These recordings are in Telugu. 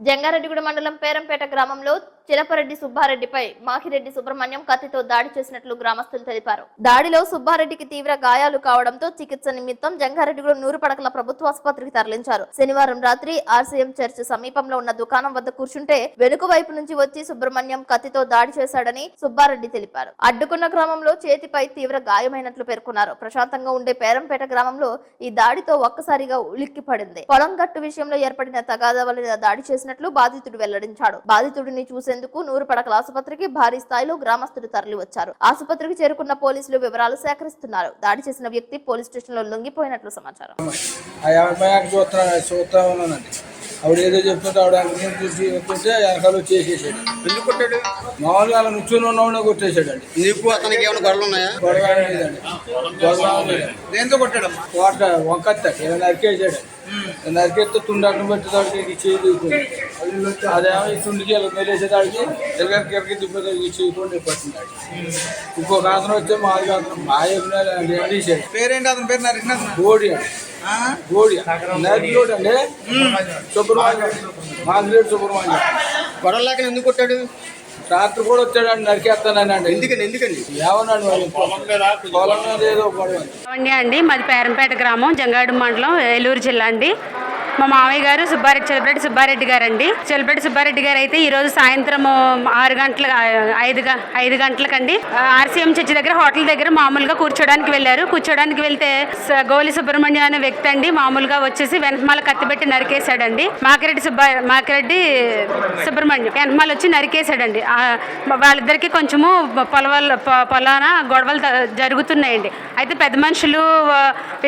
జంగారెడ్డిగూడ మండలం పేరంపేట గ్రామంలో చిలపరెడ్డి సుబ్బారెడ్డిపై మాకిరెడ్డి సుబ్రహ్మణ్యం కత్తితో దాడి చేసినట్లు గ్రామస్తులు తెలిపారు. దాడిలో సుబ్బారెడ్డికి తీవ్ర గాయాలు కావడంతో చికిత్స నిమిత్తం జంగారెడ్డిగూడెం నూరుపడకల ప్రభుత్వ ఆసుపత్రికి తరలించారు. శనివారం రాత్రి ఆర్సీఎం చర్చ్ సమీపంలో ఉన్న దుకాణం వద్ద కూర్చుంటే వెనుక వైపు నుంచి వచ్చి సుబ్రహ్మణ్యం కత్తితో దాడి చేశాడని సుబ్బారెడ్డి తెలిపారు. అడ్డుకున్న గ్రామంలో చేతిపై తీవ్ర గాయమైనట్లు పేర్కొన్నారు. ప్రశాంతంగా ఉండే పేరంపేట గ్రామంలో ఈ దాడితో ఒక్కసారిగా ఉలిక్కి పడింది. పొలం గట్టు విషయంలో ఏర్పడిన తగాదా వలన దాడి చేసినట్లు బాధితుడు వెల్లడించాడు. బాధితుడిని చూసేందుకు చేసేందుకు నూరుపడకల ఆసుపత్రికి భారీ స్థాయిలో గ్రామస్తులు తరలి వచ్చారు ఆసుపత్రికి చేరుకున్న పోలీసులు వివరాలు సేకరిస్తున్నారు. దాడి చేసిన వ్యక్తి పోలీస్ స్టేషన్లో లొంగిపోయినట్లు సమాచారం. ఆవిడ ఏదో చెప్తుంటే ఆవిడ వెనక చూసి వస్తుంటే వెనకాల వచ్చి వేసేసాడు ఎందుకు కొట్టాడు? మామూలుగా అలా నుంచుని ఉన్నవాడిని కొట్టేశాడండి. నీకు అతనికి ఏమైనా గొడవలు ఉన్నాయా? గొడవ లేదండి. గొడవ దేంతో కొట్టాడమ్మా? కోట వంకత్త ఇలా నరికేసాడు నరికేస్తే తుండాటం ఇది చేయి దిగుతుంది అదేమో ఈ తుండికి ఇలా మెలేసేదానికి ఎరగ కిరకి చేయకుండా పట్టింది ఇంకొక అతను వస్తే మాది అతను మా అడిగాడు పేరేంటి అతని పేరు? నరసింహ గోడి అండి. గోడి నరిలోడు అండి సుబ్రహ్మణ్యం. మాదిరేడు సుబ్రహ్మణ్యం. గొడవలు లేక ఎందుకు కొట్టాడు? రాత్రి కూడా వచ్చాడండి నరికేస్తానని అండి ఎందుకని? ఎందుకండి ఏమన్నాడు పొలం ఏదో గొడవ అండి మాది పేరంపేట గ్రామం జంగాడు మండలం ఏలూరు జిల్లా అండి. మా మామయ్య గారు సుబ్బారెడ్డి చెలపరెడ్డి సుబ్బారెడ్డి గారు అండి చెలపరెడ్డి సుబ్బారెడ్డి గారు అయితే ఈ రోజు సాయంత్రం ఆరు గంటల ఐదు ఐదు గంటలకండి. ఆర్సీఎం చర్చి దగ్గర హోటల్ దగ్గర మామూలుగా కూర్చోడానికి వెళ్ళారు. కూర్చోడానికి వెళ్తే గోలి సుబ్రహ్మణ్యం అనే వ్యక్తి అండి మామూలుగా వచ్చేసి వెనకమాల కత్తిపెట్టి నరికేశాడండి. మాకిరెడ్డి సుబ్బా మాకిరెడ్డి సుబ్రహ్మణ్యం వెనకమాల వచ్చి నరికేశాడండి. వాళ్ళిద్దరికి కొంచెము పొలవల పొలాన గొడవలు జరుగుతున్నాయండి. అయితే పెద్ద మనుషులు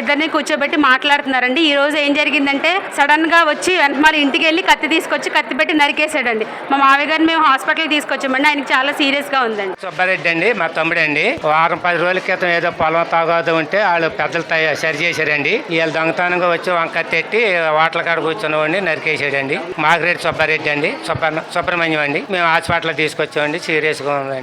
ఇద్దరిని కూర్చోబెట్టి మాట్లాడుతున్నారండి. ఈ రోజు ఏం జరిగిందంటే సడన్గా వచ్చి వెనకమాల ఇంటికి వెళ్ళి కత్తి తీసుకొచ్చి కత్తి పెట్టి నరికేసాడండి మా మావి గారిని మేము హాస్పిటల్కి తీసుకొచ్చామండి. ఆయనకి చాలా సీరియస్గా ఉందండి. సుబ్బారెడ్డి అండి మా తమ్ముడండి. వారం పది రోజుల క్రితం ఏదో పొలం తాగోదు ఉంటే వాళ్ళు పెద్దలు సరి చేశారండి. వీళ్ళు దొంగతనంగా వచ్చి వంక తెట్టి వాటల కాడ కూర్చున్నవాడిని నరికేసాడండి మాగిరెడ్డి సుబ్బారెడ్డి అండి సుబ్బ సుబ్రహ్మణ్యం అండి. మేము హాస్పిటల్ తీసుకొచ్చామండి. సీరియస్గా ఉందండి.